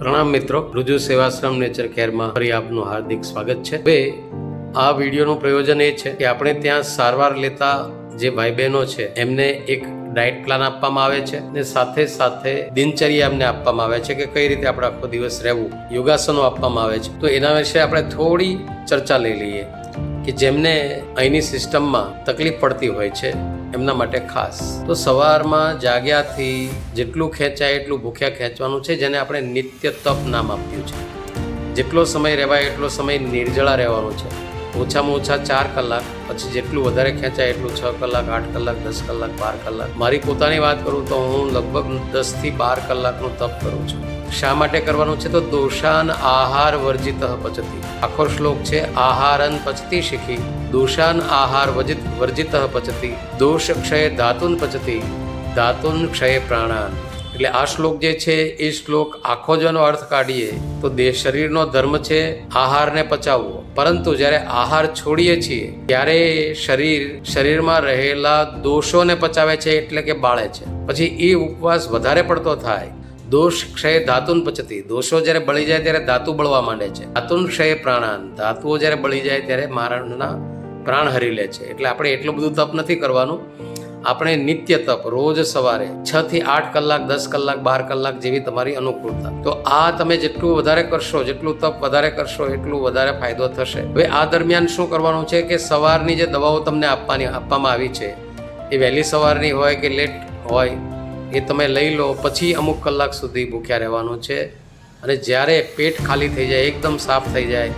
પ્રણામ મિત્રો રુજુ સેવાશ્રમ નેચર કેરમાં ફરી આપનું હાર્દિક સ્વાગત છે. હવે આ વિડીયોનું પ્રયોજન એ છે કે આપણે ત્યાં સારવાર લેતા જે ભાઈ બહેનો છે, એમને એક ડાયટ પ્લાન આપવામાં આવે છે અને સાથે સાથે દિનચર્યા એમને આપવામાં આવે છે કે કઈ રીતે આપણે આખો દિવસ રહેવું, યોગાસનો આપવામાં આવે છે. તો એના વિશે આપણે થોડી ચર્ચા લઈ લઈએ. કે જેમને અહીંની સિસ્ટમમાં તકલીફ પડતી હોય છે, એમના માટે ખાસ. તો સવારમાં જાગ્યાથી જેટલું ખેંચાય એટલું ભૂખ્યા ખેંચવાનું છે, જેને આપણે નિત્ય તપ નામ આપ્યું છે. જેટલો સમય રહેવાય એટલો સમય નિર્જળા રહેવાનો છે. ઓછામાં ઓછા ચાર કલાક, પછી જેટલું વધારે ખેંચાય એટલું છ કલાક, આઠ કલાક, દસ કલાક, બાર કલાક. મારી પોતાની વાત કરું તો હું લગભગ દસથી બાર કલાકનું તપ કરું છું. શા માટે કરવાનું છે? તો દોષાન આહાર વર્જિત પચતી. આખો શ્લોક છે, આહારન પચતી શીખી, દોષાન આહાર વર્જિત વર્જિત પચતી, દોષ ક્ષય ધાતુન પચતી, ધાતુન ક્ષય પ્રાણાન. એટલે આ શ્લોક જે છે, એ શ્લોક આખો જ અર્થ કાઢીએ, તો દેહ શરીરનો ધર્મ છે, આહારને પચાવવો. પરંતુ જ્યારે આહાર છોડીએ છીએ, ત્યારે શરીર, શરીરમાં રહેલા દોષોને પચાવે છે, એટલે કે બાળે છે. પછી એ ઉપવાસ વધારે પડતો થાય. દોષ ક્ષય ધાતુન પચતી. દોષો જ્યારે બળી જાય ત્યારે ધાતુ બળવા માંડે છે. ધાતુન ક્ષય પ્રાણાન. ધાતુઓ જ્યારે બળી જાય ત્યારે મારણના પ્રાણ હરી લે છે. એટલે આપણે એટલું બધું તપ નથી કરવાનું. આપણે નિત્ય તપ રોજ સવારે છ થી આઠ કલાક, દસ કલાક, બાર કલાક જેવી તમારી અનુકૂળતા. તો આ તમે જેટલું વધારે કરશો, જેટલું તપ વધારે કરશો, એટલું વધારે ફાયદો થશે. હવે આ દરમિયાન શું કરવાનું છે કે સવારની જે દવાઓ તમને આપવાની, આપવામાં આવી છે, એ વહેલી સવારની હોય કે લેટ હોય એ તમે લઈ લો, પછી અમુક કલાક સુધી ભૂખ્યા રહેવાનું છે. અને જ્યારે પેટ ખાલી થઈ જાય, એકદમ સાફ થઈ જાય,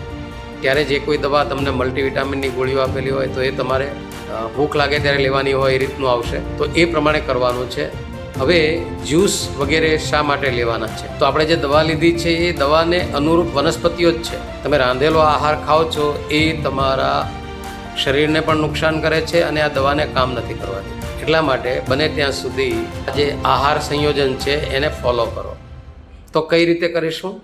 ત્યારે જે કોઈ દવા તમને મલ્ટીવિટામિનની ગોળીઓ આપેલી હોય, તો એ તમારે ભૂખ લાગે ત્યારે લેવાની હોય એ રીતનું આવશે. તો એ પ્રમાણે કરવાનું છે. હવે જ્યુસ વગેરે શા માટે લેવાના છે? તો આપણે જે દવા લીધી છે, એ દવાને અનુરૂપ વનસ્પતિઓ જ છે. તમે રાંધેલો આહાર ખાઓ છો, એ તમારા શરીરને પણ નુકસાન કરે છે અને આ દવાને કામ નથી કરવાની એટલા માટે બને ત્યાં સુધી જે આહાર સંયોજન છે, એને ફોલો કરો. તો કઈ રીતે કરીશું?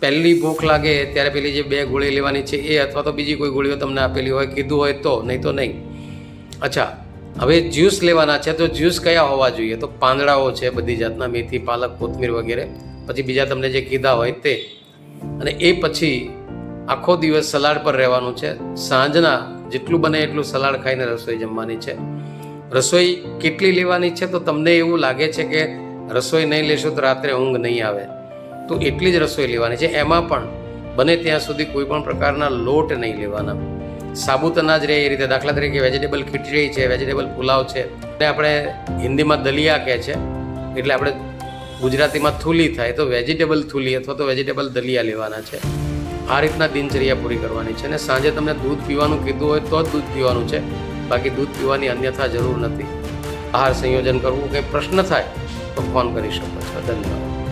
પહેલી ભૂખ લાગે ત્યારે પેલી જે બે ગોળી લેવાની છે એ અથવા તો બીજી કોઈ ગોળીઓ તમને આપેલી હોય, કીધું હોય તો, નહીં તો નહીં. અચ્છા, હવે જ્યુસ લેવાના છે, તો જ્યુસ કયા હોવા જોઈએ? તો પાંદડાઓ છે, બધી જાતના મેથી, પાલક, કોથમીર વગેરે. પછી બીજા તમને જે કીધા હોય તે. અને એ પછી આખો દિવસ સલાડ પર રહેવાનું છે. સાંજના જેટલું બને એટલું સલાડ ખાઈને રસોઈ જમવાની છે. રસોઈ કેટલી લેવાની છે તો તમને એવું લાગે છે કે રસોઈ નહીં લેશો તો રાત્રે ઊંઘ નહીં આવે. તો એટલી જ રસોઈ લેવાની છે. એમાં પણ બને ત્યાં સુધી કોઈ પણ પ્રકારના લોટ નહીં લેવાના. સાબુત અનાજ રહે એ રીતે. દાખલા તરીકે વેજીટેબલ ખીચડી છે, વેજીટેબલ પુલાવ છે. અને આપણે હિન્દીમાં દલિયા કહે છે. એટલે આપણે ગુજરાતીમાં થૂલી થાય તો વેજીટેબલ થૂલી અથવા તો વેજીટેબલ દલિયા લેવાના છે. આ રીતના દિનચર્યા પૂરી કરવાની છે અને સાંજે તમને દૂધ પીવાનું કીધું હોય તો જ દૂધ પીવાનું છે. બાકી દૂધ પીવાની અન્યથા જરૂર નથી. આહાર સંયોજન કરવું કંઈ પ્રશ્ન થાય તો ફોન કરી શકો છો. ધન્યવાદ.